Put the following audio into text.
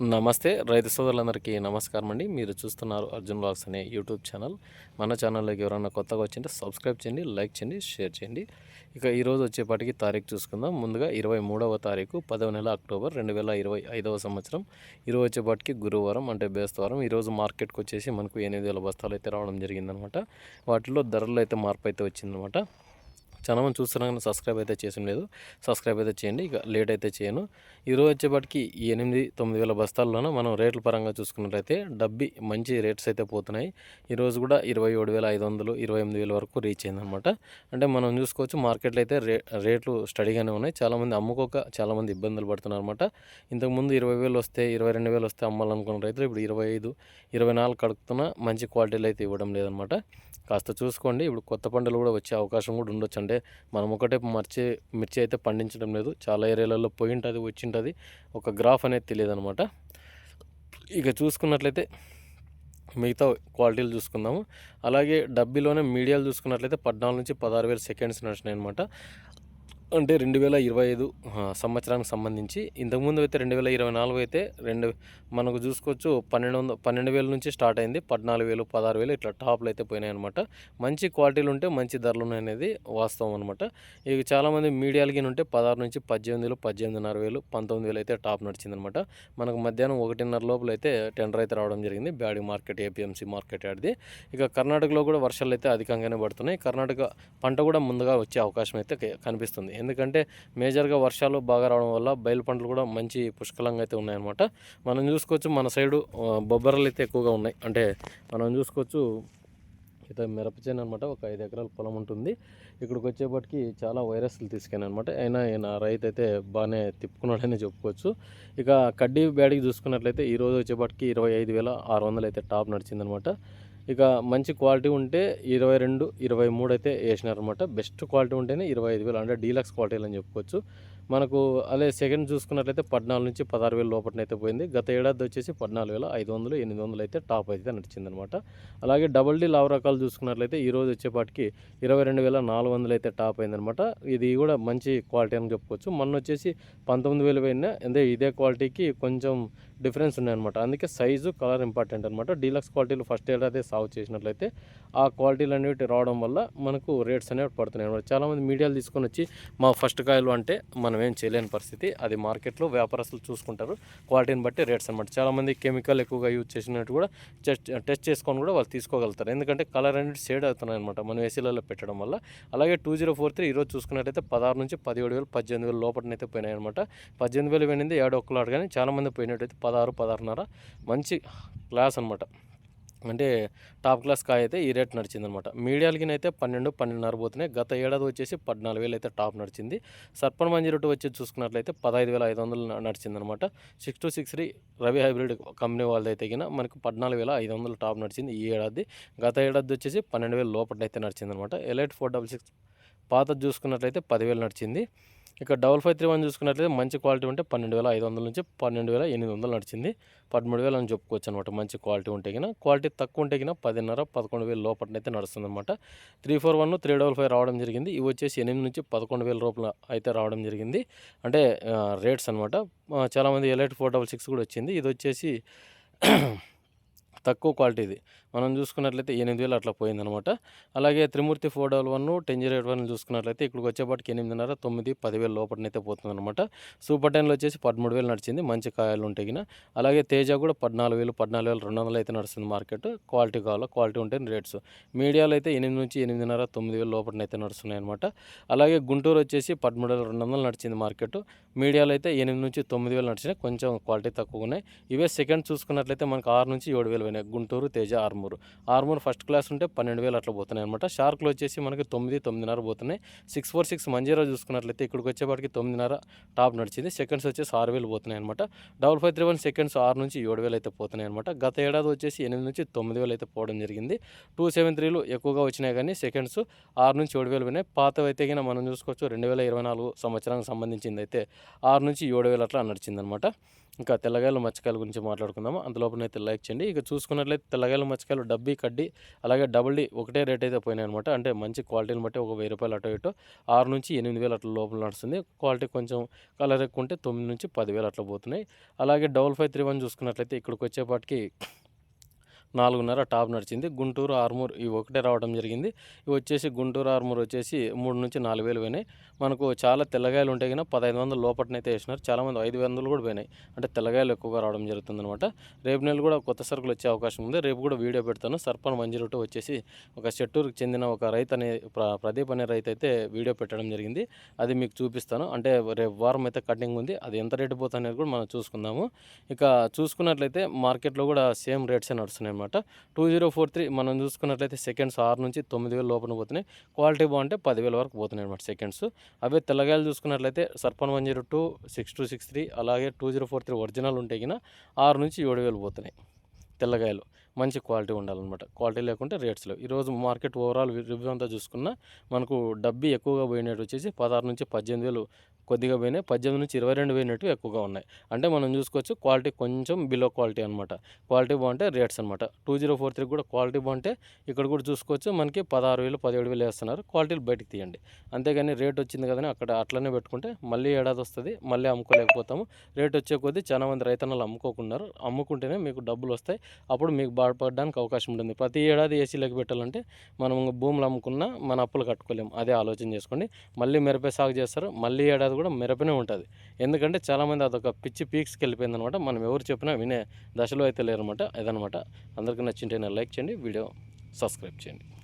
నమస్తే రైతు సోదరులందరికీ నమస్కారం అండి. మీరు చూస్తున్నారు అర్జున్ బ్లాగ్స్ అనే యూట్యూబ్ ఛానల్. మన ఛానల్లోకి ఎవరైనా కొత్తగా వచ్చింటే సబ్స్క్రైబ్ చేయండి లైక్ చేయండి షేర్ చేయండి. ఇక ఈరోజు వచ్చేపాటికి తారీఖు చూసుకుందాం. ముందుగా ఇరవై మూడవ తారీఖు పదవ నెల అక్టోబర్ రెండు వేల ఇరవై ఐదవ సంవత్సరం. ఈరోజు వచ్చేపాటికి గురువారం అంటే బేస్తవారం ఈరోజు మార్కెట్కి వచ్చేసి మనకు ఎనిమిది వేల బస్తాలు అయితే రావడం జరిగిందనమాట. వాటిలో ధరలు అయితే మార్పు అయితే వచ్చిందనమాట. చాలా మంది చూస్తున్నా కానీ సబ్స్క్రైబ్ అయితే చేసిన లేదు. సబ్స్క్రైబ్ అయితే చేయండి. ఇక లేట్ అయితే చేయను. ఈరోజు వచ్చేప్పటికి ఎనిమిది తొమ్మిది వేల బస్తాల్లోనూ మనం రేట్ల పరంగా చూసుకున్నట్లయితే డబ్బి మంచి రేట్స్ అయితే పోతున్నాయి. ఈరోజు కూడా ఇరవై ఏడు వేల ఐదు వందలు ఇరవై ఎనిమిది వేల వరకు రీచ్ అయిందనమాట అంటే మనం చూసుకోవచ్చు మార్కెట్లో అయితే రే రేట్లు స్టడీగానే ఉన్నాయి. చాలామంది అమ్ముకోక చాలామంది ఇబ్బందులు పడుతున్నారు అనమాట ఇంతకుముందు ఇరవై వేలు వస్తే ఇరవై రెండు వేలు వస్తే అమ్మాలనుకున్న రైతులు ఇప్పుడు ఇరవై ఐదు ఇరవై నాలుగు కడుగుతున్నా మంచి క్వాలిటీలు అయితే ఇవ్వడం లేదనమాట కాస్త చూసుకోండి. ఇప్పుడు కొత్త పంటలు కూడా వచ్చే అవకాశం కూడా ఉండొచ్చు. అంటే మనం ఒకటే మర్చి మిర్చి అయితే పండించడం లేదు. చాలా ఏరియాలలో పోయి ఉంటుంది వచ్చి ఉంటుంది ఒక గ్రాఫ్ అనేది తెలియదు అనమాట ఇక చూసుకున్నట్లయితే మిగతా క్వాలిటీలు చూసుకుందాము. అలాగే డబ్బీలోనే మీడియాలు చూసుకున్నట్లయితే పద్నాలుగు నుంచి పదహారు వేల సెకండ్స్ నడిచినాయి అనమాట అంటే రెండు వేల ఇరవై ఐదు సంవత్సరానికి సంబంధించి ఇంతకుముందు అయితే రెండు వేల ఇరవై నాలుగు అయితే రెండు మనకు చూసుకోవచ్చు పన్నెండు వందల పన్నెండు వేల నుంచి స్టార్ట్ అయింది పద్నాలుగు వేలు పదహారు వేలు ఇట్లా టాప్లు అయితే పోయినాయి అనమాట మంచి క్వాలిటీలు ఉంటే మంచి ధరలు అనేది వాస్తవం అనమాట ఇక చాలామంది మీడియాలకి ఉంటే పదహారు నుంచి పద్దెనిమిది వేలు పద్దెనిమిదిన్నర వేలు పంతొమ్మిది వేలు అయితే టాప్ నడిచిందనమాట మనకు మధ్యాహ్నం ఒకటిన్నర లోపల అయితే టెండర్ అయితే రావడం జరిగింది బ్యాడీ మార్కెట్ ఏపీఎంసీ మార్కెట్ ఆడిది ఇక కర్ణాటకలో కూడా వర్షాలు అయితే అధికంగానే పడుతున్నాయి. కర్ణాటక పంట కూడా ముందుగా వచ్చే అవకాశం అయితే కనిపిస్తుంది. ఎందుకంటే మేజర్గా వర్షాలు బాగా రావడం వల్ల బయలు పంటలు కూడా మంచి పుష్కలంగా అయితే ఉన్నాయన్నమాట. మనం చూసుకోవచ్చు మన సైడు బొబ్బర్లు అయితే ఎక్కువగా ఉన్నాయి. అంటే మనం చూసుకోవచ్చు అయితే మిరపచేను అనమాట ఒక ఐదు ఎకరాల పొలం ఉంటుంది. ఇక్కడికి వచ్చేపటికి చాలా వైరస్లు తీసుకెళ్ళాను అనమాట అయినా ఈయన రైతు అయితే బాగానే తిప్పుకున్నాడని చెప్పుకోవచ్చు. ఇక కడ్డీ బ్యాడ్కి చూసుకున్నట్లయితే ఈరోజు వచ్చేప్పటికి ఇరవై ఐదు వేల ఆరు వందలు అయితే టాప్ నడిచిందనమాట ఇక మంచి క్వాలిటీ ఉంటే ఇరవై రెండు ఇరవై మూడు అయితే వేసినారనమాట బెస్ట్ క్వాలిటీ ఉంటేనే ఇరవై ఐదు వేలు అంటే డీలక్స్ క్వాలిటీలు అని చెప్పుకోవచ్చు. మనకు అదే సెకండ్ చూసుకున్నట్లయితే పద్నాలుగు నుంచి పదహారు వేలు లోపలనైతే పోయింది. గత ఏడాది వచ్చేసి పద్నాలుగు వేల ఐదు వందలు ఎనిమిది వందలు అయితే టాప్ అయితే నడిచిందనమాట అలాగే డబుల్ డీ లావ్ రకాలు చూసుకున్నట్లయితే ఈరోజు వచ్చేపాటికి ఇరవై రెండు వేల నాలుగు వందలు అయితే టాప్ అయిందనమాట ఇది కూడా మంచి క్వాలిటీ అని చెప్పుకోవచ్చు. మొన్న వచ్చేసి పంతొమ్మిది వేలు పోయినా అంటే ఇదే క్వాలిటీకి కొంచెం డిఫరెన్స్ ఉన్నాయన్నమాట. అందుకే సైజు కలర్ ఇంపార్టెంట్ అనమాట డీలక్స్ క్వాలిటీలు ఫస్ట్ ఏడాది సాగు చేసినట్లయితే ఆ క్వాలిటీలు అనేవి రావడం వల్ల మనకు రేట్స్ అనేవి పడుతున్నాయి అనమాట చాలామంది మీడియాలు తీసుకొని వచ్చి మా ఫస్ట్ కాయలు అంటే మనం ఏం చేయలేని పరిస్థితి. అది మార్కెట్లో వ్యాపారస్తులు చూసుకుంటారు. క్వాలిటీని బట్టి రేట్స్ అనమాట చాలామంది కెమికల్ ఎక్కువగా యూజ్ చేసినట్టు కూడా టెస్ట్ టెస్ట్ చేసుకొని కూడా వాళ్ళు తీసుకోగలుగుతారు. ఎందుకంటే కలర్ అనేది షేడ్ అవుతున్నాయి అనమాట మనం ఏసీలలో పెట్టడం వల్ల. అలాగే టూ జీరో ఫోర్ త్రీ ఈరోజు చూసుకున్నట్టయితే పదహారు నుంచి పదిహేడు వేలు పద్దెనిమిది వేలు లోపలనైతే పోయినాయి అనమాట పద్దెనిమిది వేలు పోయింది ఏడో ఒక్కలాడు కానీ చాలామంది పోయినట్టయితే పదహారు పదహారున్నర మంచి క్లాస్ అనమాట అంటే టాప్ క్లాస్ కాయ అయితే ఈ రేట్ నడిచిందనమాట మీడియాలకి అయితే పన్నెండు పన్నెండున్నర పోతున్నాయి. గత ఏడాది వచ్చేసి పద్నాలుగు వేలు అయితే టాప్ నడిచింది. సర్పన్ మంజీరొట్టు వచ్చి చూసుకున్నట్లయితే పదహైదు వేల ఐదు వందలు నడిచిందనమాట six two six three Ravi hybrid company వాళ్ళది అయితే మనకు పద్నాలుగు వేల ఐదు వందలు టాప్ నడిచింది ఈ ఏడాది. గత ఏడాది వచ్చేసి పన్నెండు వేల లోపల అయితే నడిచిందనమాట ఎలైట్ ఫోర్ డబల్ సిక్స్ పాత చూసుకున్నట్లయితే పదివేలు నడిచింది. ఇక డబల్ ఫైవ్ త్రీ వన్ చూసుకున్నట్లయితే మంచి క్వాలిటీ ఉంటే పన్నెండు వేల ఐదు వందల నుంచి పన్నెండు వేల ఎనిమిది వందలు నడిచింది. పదమూడు వేలు అని చెప్పుకోవచ్చు అనమాట మంచి క్వాలిటీ ఉంటే కినా క్వాలిటీ తక్కువ ఉంటే కినా పదిన్నర పదకొండు వేలు లోపలనైతే నడుస్తుంది అనమాట three four one three double five రావడం జరిగింది. ఇవి వచ్చేసి ఎనిమిది నుంచి పదకొండు వేల రూపాయలు అయితే రావడం జరిగింది. అంటే రేట్స్ అనమాట చాలామంది ఎలైట్ ఫోర్ డబల్ సిక్స్ కూడా వచ్చింది. ఇది వచ్చేసి తక్కువ క్వాలిటీది మనం చూసుకున్నట్లయితే ఎనిమిది వేలు అట్లా పోయిందనమాట. అలాగే Trimurthi four double one ten zero eight one చూసుకున్నట్లయితే ఇక్కడికి వచ్చేపాటికి ఎనిమిదిన్నర తొమ్మిది పదివేలు లోపలనైతే పోతుందన్నమాట సూపర్ టెన్లో వచ్చేసి పదమూడు వేలు నడిచింది మంచి కాయలు ఉంటాయి అలాగే తేజ కూడా పద్నాలుగు వేలు పద్నాలుగు వేలు రెండు వందలు అయితే నడుస్తుంది మార్కెట్. క్వాలిటీ కావాలా క్వాలిటీ ఉంటే రేట్స్. మీడియాలో అయితే ఎనిమిది నుంచి ఎనిమిదిన్నర తొమ్మిది వేలు లోపలనైతే నడుస్తున్నాయి అనమాట అలాగే గుంటూరు వచ్చేసి పదమూడు వేల రెండు వందలు నడిచింది మార్కెట్. మీడియాలో అయితే ఎనిమిది నుంచి తొమ్మిది వేలు నడిచినాయి కొంచెం క్వాలిటీ తక్కువ ఉన్నాయి. ఇవే సెకండ్ చూసుకున్నట్లయితే మనకు ఆరు నుంచి ఏడు వేలు పోయినాయి గుంటూరు తేజ ఆర్మూర్. ఆర్మూర్ ఫస్ట్ క్లాస్ ఉంటే పన్నెండు వేలు అట్లా పోతున్నాయి అనమాట షార్క్లు వచ్చేసి మనకి తొమ్మిది తొమ్మిదిన్నర పోతున్నాయి. సిక్స్ ఫోర్ సిక్స్ మంజీరా చూసుకున్నట్లయితే ఇక్కడికి వచ్చేపాటికి తొమ్మిదిన్నర టాప్ నడిచింది. సెకండ్స్ వచ్చేసి ఆరు వేలు పోతున్నాయి అనమాట double five three one seconds ఆరు నుంచి ఏడు వేలు అయితే పోతున్నాయి అనమాట గత ఏడాది వచ్చేసి ఎనిమిది నుంచి తొమ్మిది వేలు అయితే పోవడం జరిగింది. టూ సెవెన్ త్రీలు ఎక్కువగా వచ్చినాయి కానీ సెకండ్స్ ఆరు నుంచి ఏడు వేలు పోయినాయి. పాతవి అయితే కానీ మనం చూసుకోవచ్చు రెండు వేల ఇరవై నాలుగు సంవత్సరానికి సంబంధించింది అయితే ఆరు నుంచి ఏడు వేలు అట్లా నడిచిందనమాట ఇంకా తెల్లగాయలు మచ్చకాయల గురించి మాట్లాడుకుందాము. అందులోపనైతే లైక్ చేయండి. ఇక చూసుకున్నట్లయితే తెల్లగాయలు మచ్చకాయలు డబ్బీ కడ్డీ అలాగే డబుల్ డీ ఒకటే రేట్ అయితే పోయినాయి అనమాట అంటే మంచి క్వాలిటీని బట్టి ఒక వెయ్యి రూపాయలు అటు ఇటు. ఆరు నుంచి ఎనిమిది వేలు అట్లా లోపల నడుస్తుంది. క్వాలిటీ కొంచెం కలర్ ఎక్కువ ఉంటే తొమ్మిది నుంచి పదివేలు అట్లా పోతున్నాయి. అలాగే డబుల్ ఫైవ్ త్రీ వన్ చూసుకున్నట్లయితే ఇక్కడికి వచ్చేపాటికి నాలుగున్నర టాప్ నడిచింది. గుంటూరు ఆర్మూర్ ఇవి ఒకటే రావడం జరిగింది. ఇవి వచ్చేసి గుంటూరు ఆర్మూర్ వచ్చేసి మూడు నుంచి నాలుగు వేలు పోయినాయి. మనకు చాలా తెల్లగాయలు ఉంటాయి కానీ పదహైదు వందల లోపలనైతే వేసినారు చాలామంది ఐదు వందలు కూడా పోయినాయి. అంటే తెల్లగాయలు ఎక్కువగా రావడం జరుగుతుంది అనమాట రేపు నెల కూడా కొత్త సరుకులు వచ్చే అవకాశం ఉంది. రేపు కూడా వీడియో పెడతాను. సర్పన్ మంజీరోటు వచ్చేసి ఒక చెట్టూరుకు చెందిన ఒక రైతు అనే ప్ర- ప్రదీప్ అనే రైతు అయితే వీడియో పెట్టడం జరిగింది. అది మీకు చూపిస్తాను. అంటే రేపు వారం అయితే కటింగ్ ఉంది. అది ఎంత రేటు పోతుంది అనేది కూడా మనం చూసుకుందాము. ఇక చూసుకున్నట్లయితే మార్కెట్లో కూడా సేమ్ రేట్సే నడుస్తున్నాయి అనమాట టూ జీరో ఫోర్ త్రీ మనం చూసుకున్నట్లయితే సెకండ్స్ ఆరు నుంచి తొమ్మిది వేలు లోపల పోతున్నాయి. క్వాలిటీ బాగుంటే పదివేల వరకు పోతున్నాయి అనమాట సెకండ్స్. అవే తెల్లగాయలు చూసుకున్నట్లయితే సర్పన్ one zero two six two six three అలాగే two zero four three original ఉంటే కన్నా ఆరు నుంచి ఏడు వేలు పోతున్నాయి తెల్లగాయలు. మంచి క్వాలిటీ ఉండాలన్నమాట. క్వాలిటీ లేకుంటే రేట్స్ లేవు. ఈరోజు మార్కెట్ ఓవరాల్ రివ్యూ అంతా చూసుకున్నా మనకు డబ్బీ ఎక్కువగా పోయినట్టు వచ్చేసి పదహారు నుంచి పద్దెనిమిది వేలు కొద్దిగా పోయినాయి. పద్దెనిమిది నుంచి ఇరవై రెండు పోయినట్టు ఎక్కువగా ఉన్నాయి. అంటే మనం చూసుకోవచ్చు క్వాలిటీ కొంచెం బిలో క్వాలిటీ అనమాట క్వాలిటీ బాగుంటే రేట్స్ అనమాట టూ జీరో ఫోర్ త్రీ కూడా క్వాలిటీ బాగుంటే ఇక్కడ కూడా చూసుకోవచ్చు మనకి పదహారు వేలు పదిహేడు వేలు వేస్తున్నారు. క్వాలిటీలు బయటకు తీయండి. అంతేగాని రేట్ వచ్చింది కదని అక్కడ అట్లనే పెట్టుకుంటే మళ్ళీ ఏడాది వస్తుంది మళ్ళీ అమ్ముకోలేకపోతాము. రేట్ వచ్చే కొద్దీ చాలా మంది రైతన్నలు అమ్ముకోకున్నారు. అమ్ముకుంటేనే మీకు డబ్బులు వస్తాయి. అప్పుడు మీకు బాధపడడానికి అవకాశం ఉంటుంది. ప్రతి ఏడాది ఏసీలోకి పెట్టాలంటే మనం భూములు అమ్ముకున్నా మన అప్పులు కట్టుకోలేము అదే ఆలోచన చేసుకోండి. మళ్ళీ మిరప సాగు చేస్తారు. మళ్ళీ ఏడాది కూడా మిరపనే ఉంటుంది. ఎందుకంటే చాలామంది అదొక పిచ్చి పీక్స్కి వెళ్ళిపోయింది అనమాట మనం ఎవరు చెప్పినా వినే దశలో అయితే లేరనమాట. ఇదనమాట. అందరికీ నచ్చింటే లైక్ చేయండి వీడియో సబ్స్క్రైబ్ చేయండి.